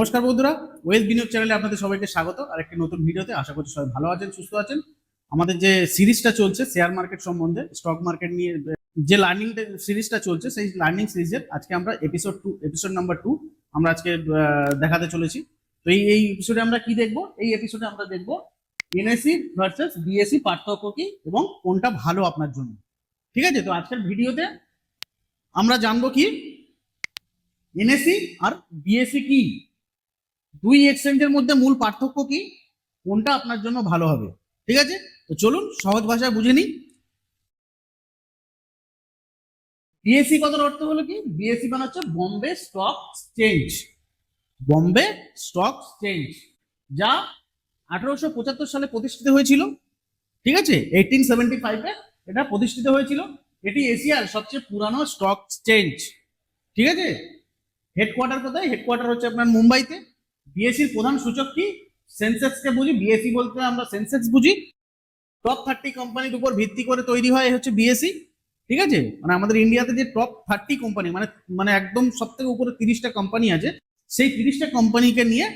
নমস্কার বন্ধুরা ওয়েলথ বিনিয়োগ চ্যানেলে আপনাদের সবাইকে স্বাগত। আর একটি নতুন ভিডিওতে আশা করছি সবাই ভালো আছেন, সুস্থ আছেন। আমাদের যে সিরিজটা চলছে শেয়ার মার্কেট সম্বন্ধে স্টক মার্কেট নিয়ে, যে লার্নিং সিরিজটা চলছে, সেই লার্নিং সিরিজের আজকে আমরা episode two episode number two আমরা আজকে দেখাতে চলেছি। তো এই এই এপিসোডে আমরা কি দেখব? এই এপিসোডে আমরা দেখব এনএসসি ভার্সেস বিএসসি পার্থক্য কি এবং কোনটা ভালো আপনার জন্য। ঠিক আছে? তো আজকের ভিডিওতে আমরা জানব কি? এনএসসি আর বিএসসি কি? দুই এক্সচেঞ্জের মধ্যে মূল পার্থক্য কি? কোনটা আপনার জন্য ভালো হবে? ঠিক আছে? তো চলুন, সহজ ভাষায় বুঝে নিই। বিএসসি কথার অর্থ হলো কি? বিএসসি মানে হচ্ছে Bombay stock change Bombay stock change যা আঠারোশো পঁচাত্তর সালে প্রতিষ্ঠিত হয়েছিল। ঠিক আছে? এইটিন সেভেন্টি ফাইভে এটা প্রতিষ্ঠিত হয়েছিল। এটি এশিয়ার সবচেয়ে পুরানো স্টক চেঞ্জ ঠিক আছে? হেডকোয়ার্টার কোথায়? হেডকোয়ার্টার হচ্ছে আপনার মুম্বাইতে। বিএসসির প্রধান সূচক কি? সেন্সেক্সকে বুঝি? বিএসসি বলতে আমরা সেন্সেক্স বুঝি। টপ থার্টি কোম্পানির উপর ভিত্তি করে তৈরি হয় হচ্ছে বিএসসি ঠিক আছে? মানে আমাদের ইন্ডিয়াতে যে টপ থার্টি কোম্পানি মানে মানে একদম সব থেকে উপরে তিরিশটা কোম্পানি আছে, সেই তিরিশটা কোম্পানিকে নিয়ে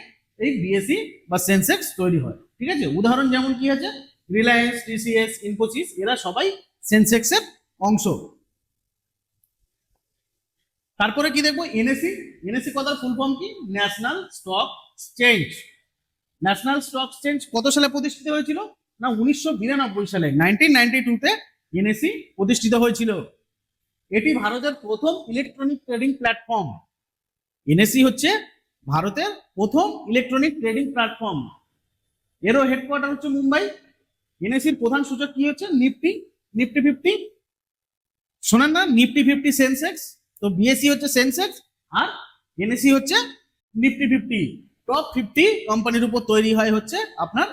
এই বিএসসি বা সেন্সেক্স তৈরি হয়। ঠিক আছে? উদাহরণ যেমন কি আছে? রিলায়েন্স টিসিএস ইনফোসিস এরা সবাই সেন্সেক্সের অংশ। তারপরে কি দেখব? এনএসি এনএসি কথার ফুল ফর্ম কি? National stock change national stock change কত সালে প্রতিষ্ঠিত হয়েছিল? না, উনিশশো বিরানব্বই সালে নাইনটিন নাইনটি টুতে এনএসি প্রতিষ্ঠিত হয়েছিল। এটি ভারতের প্রথম ইলেকট্রনিক ট্রেডিং প্ল্যাটফর্ম এনএসি হচ্ছে ভারতের প্রথম ইলেকট্রনিক ট্রেডিং প্ল্যাটফর্ম এরও হেডকোয়ার্টার হচ্ছে মুম্বাই। এনএসির প্রধান সূচক কি হচ্ছে? নিফটি নিফটি ফিফটি শোনেন না নিফটি ফিফটি সেন্সেক্স তো বিএসসি হচ্ছে সেন্সেক্স আর এনএসি হচ্ছে নিফটি ফিফটি টপ ফিফটি কোম্পানির উপর তৈরি হয় হচ্ছে আপনার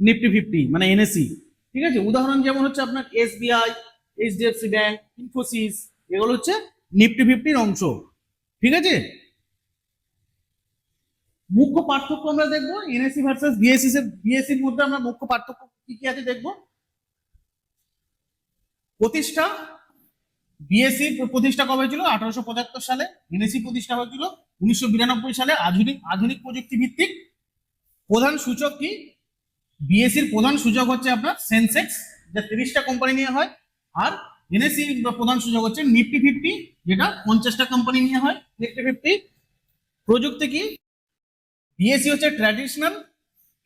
নিফটি ফিফটি মানে এনএসি ঠিক আছে? উদাহরণ যেমন হচ্ছে আপনার এসবিআই এইচডিএফসি ব্যাংক ইনফোসিস এগুলো হচ্ছে নিফটি ফিফটির অংশ। ঠিক আছে? মুখ্য পার্থক্য আমরা দেখব এনএসি ভার্সেস বিএসসি বিএসসির মধ্যে আমরা মুখ্য পার্থক্য কি কি আছে দেখব? প্রতিষ্ঠা বিএসসি প্রতিষ্ঠা কবে হয়েছিল? আঠারোশো পঁচাত্তর সালে। এনএসসি প্রতিষ্ঠা হয়েছিল উনিশশো বিরানব্বই সালে। আধুনিক আধুনিক প্রযুক্তি ভিত্তিক প্রধান সূচক কি? বিএসসির প্রধান সূচক হচ্ছে আপনার সেন্সেক্স যা তিরিশটা কোম্পানি নিয়ে হয়। আর এনএসসি প্রধান সূচক হচ্ছে নিফটি ফিফটি যেটা পঞ্চাশটা কোম্পানি নিয়ে হয়। নিফটি ফিফটি প্রযুক্তি কি? বিএসসি হচ্ছে ট্র্যাডিশনাল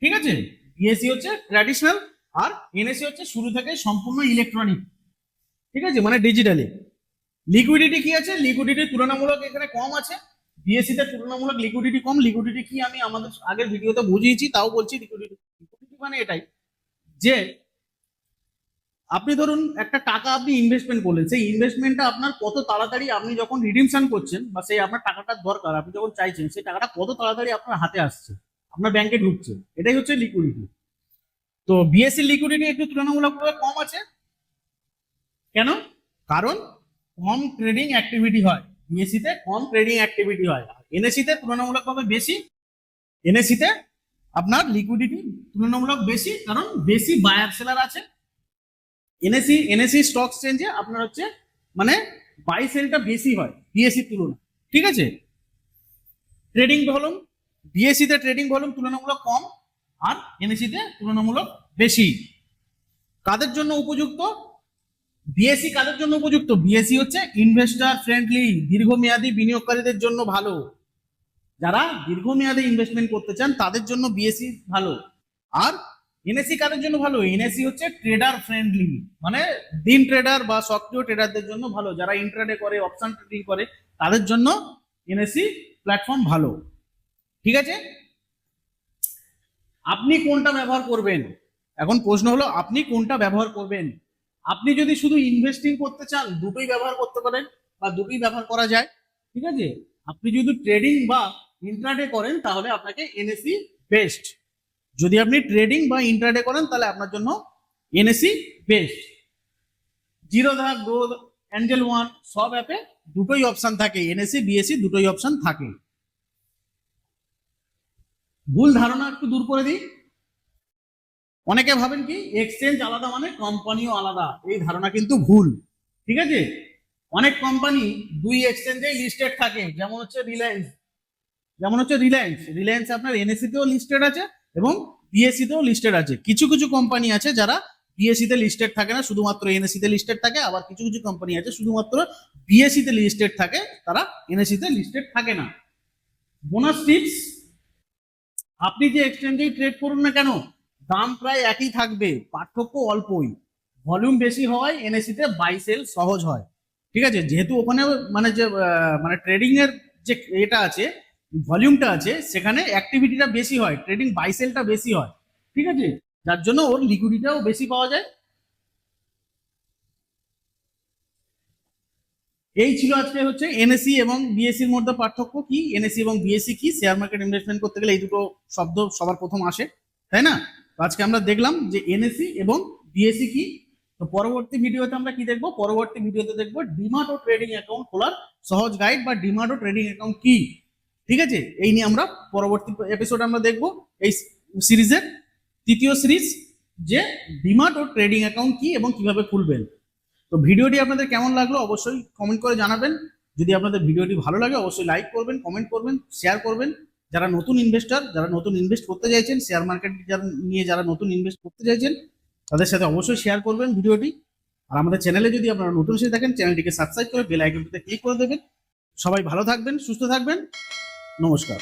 ঠিক আছে? বিএসসি হচ্ছে ট্র্যাডিশনাল আর এনএসসি হচ্ছে শুরু থেকে সম্পূর্ণ ইলেকট্রনিক ঠিক আছে? মানে ডিজিটালি লিকুইডিটি কি আছে? লিকুইডিটি তুলনামূলক এখানে কম আছে। বিএসসি তে তুলনামূলক লিকুইডিটি কম। লিকুইডিটি কি আমি আমাদের আগের ভিডিওতে বুঝিয়েছি, তাও বলছি লিকুইডিটি লিকুইডিটি মানে এটাই যে আপনি ধরুন একটা টাকা আপনি ইনভেস্টমেন্ট করলেন, সেই ইনভেস্টমেন্টটা আপনার কত তাড়াতাড়ি আপনি যখন রিডিমশন করছেন বা সেই আপনার টাকাটার দরকার, আপনি যখন চাইছেন, সেই টাকাটা কত তাড়াতাড়ি আপনার হাতে আসছে, আপনার ব্যাংকে ঢুকছে। এটাই হচ্ছে লিকুইডিটি তো বিএসসি লিকুইডিটি একটু তুলনামূলকভাবে কম আছে। কেন? কারণ কম ট্রেডিং অ্যাক্টিভিটি হয়। বিএসসিতে কম ট্রেডিং অ্যাক্টিভিটি হয়। এনএসসিতে তুলনামূলকভাবে বেশি। এনএসসিতে আপনার লিকুইডিটি তুলনামূলক বেশি, কারণ বেশি বায়ার সেলার আছে। এনএসি এনএসসি স্টক চেঞ্জে আপনার হচ্ছে মানে বাই সেলটা বেশি হয় বিএসসি তুলনা ঠিক আছে? ট্রেডিং ভলিউম বিএসসিতে ট্রেডিং ভলিউম তুলনামূলক কম আর এনএসসিতে তুলনামূলক বেশি। কাদের জন্য উপযুক্ত? বিএসসি কাদের জন্য উপযুক্ত? বিএসসি হচ্ছে ইনভেস্টর ফ্রেন্ডলি দীর্ঘমেয়াদী বিনিয়োগকারীদের জন্য ভালো। যারা দীর্ঘমেয়াদী ইনভেস্টমেন্ট করতে চান, তাদের জন্য বিএসসি ভালো। আর এনএসসি কাদের জন্য ভালো? এনএসসি হচ্ছে ট্রেডার ফ্রেন্ডলি মানে দিন ট্রেডার বা সক্রিয় ট্রেডারদের জন্য ভালো। যারা ইন্ট্রাডে করে অপশন ট্রেডিং করে, তাদের জন্য এনএসসি প্ল্যাটফর্ম ভালো। ঠিক আছে? আপনি কোনটা ব্যবহার করবেন? এখন প্রশ্ন হলো, আপনি কোনটা ব্যবহার করবেন? আপনি যদি শুধু ইনভেস্টিং করতে চান, দুটোই ব্যবহার করতে পারেন বা দুটোই ব্যবহার করা যায়, ঠিক আছে? আপনি যদি ট্রেডিং বা ইন্ট্রাডে করেন, তাহলে আপনাকে এনএসি বেস্ট যদি আপনি ট্রেডিং বা ইন্ট্রাডে করেন, তাহলে আপনার জন্য NSE best Zerodha Groww Angel One সব অ্যাপে দুটোই অপশান থাকে। এনএসসি বিএসসি দুটোই অপশান থাকে। ভুল ধারণা একটু দূর করে দিই। অনেকে ভাবেন কি এক্সচেঞ্জ আলাদা মানে কোম্পানিও আলাদা। এই ধারণা কিন্তু ভুল। ঠিক আছে? অনেক কোম্পানি দুই এক্সচেঞ্জে লিস্টেড থাকে। যেমন হচ্ছে রিলায়েন্স যেমন হচ্ছে রিলায়েন্স রিলায়েন্স আপনার এনএসসি তেও লিস্টেড আছে এবং বিএসসি তেও লিস্টেড আছে। কিছু কিছু কোম্পানি আছে যারা বিএসসি তে লিস্টেড থাকে না, শুধুমাত্র এনএসসি তে লিস্টেড থাকে, আবার কিছু কিছু কোম্পানি আছে শুধুমাত্র বিএসসি তে লিস্টেড থাকে, তারা এনএসসি তে লিস্টেড থাকে না। বোনাস টিপস আপনি যে এক্সচেঞ্জেই ট্রেড করুন না কেন দাম প্রায় একই থাকবে, পার্থক্য অল্পই। ভলিউম বেশি হয় এনএসসি তে বাই সেল সহজ হয়। ঠিক আছে? যেহেতু ওখানে মানে যে মানে ট্রেডিং এর যে এটা আছে ভলিউমটা আছে, সেখানে অ্যাক্টিভিটিটা বেশি হয় ট্রেডিং বাই সেলটা বেশি হয়। ঠিক আছে? যার জন্য ওর লিকুইডিটাও বেশি পাওয়া যায়। এই ছিল আজকে হচ্ছে এনএসসি এবং বিএসসি এর মধ্যে পার্থক্য কি? এনএসসি এবং বিএসসি কি? শেয়ার মার্কেট ইনভেস্টমেন্ট করতে গেলে এই দুটো শব্দ সবার প্রথম আসে। তাই না? তো আজকে আমরা দেখলাম যে এনএসসি এবং বিএসসি কি? তো পরবর্তী ভিডিওতে আমরা কি দেখব? পরবর্তী ভিডিওতে দেখব ডিমার্ট ও ট্রেডিং অ্যাকাউন্ট খোলার সহজ গাইড বা ডিমার্ট ও ট্রেডিং অ্যাকাউন্ট কি? ঠিক আছে? এই নিয়ে আমরা পরবর্তী এপিসোড আমরা দেখব এই সিরিজের তৃতীয় সিরিজ যে ডিমার্ট ও ট্রেডিং অ্যাকাউন্ট কি এবং কীভাবে খুলবেন। তো ভিডিওটি আপনাদের কেমন লাগল অবশ্যই কমেন্ট করে জানাবেন। যদি আপনাদের ভিডিওটি ভালো লাগে অবশ্যই লাইক করবেন কমেন্ট করবেন শেয়ার করবেন। যারা নতুন ইনভেস্টর যারা নতুন ইনভেস্ট করতে চাইছেন শেয়ার মার্কেট নিয়ে যারা নতুন ইনভেস্ট করতে চাইছেন, তাদের সাথে অবশ্যই শেয়ার করবেন ভিডিওটি। আর আমাদের চ্যানেলে যদি আপনারা নতুন এসে থাকেন চ্যানেলটিকে সাবস্ক্রাইব করে বেল আইকনটিতে ক্লিক করে দেবেন। সবাই ভালো থাকবেন, সুস্থ থাকবেন। নমস্কার।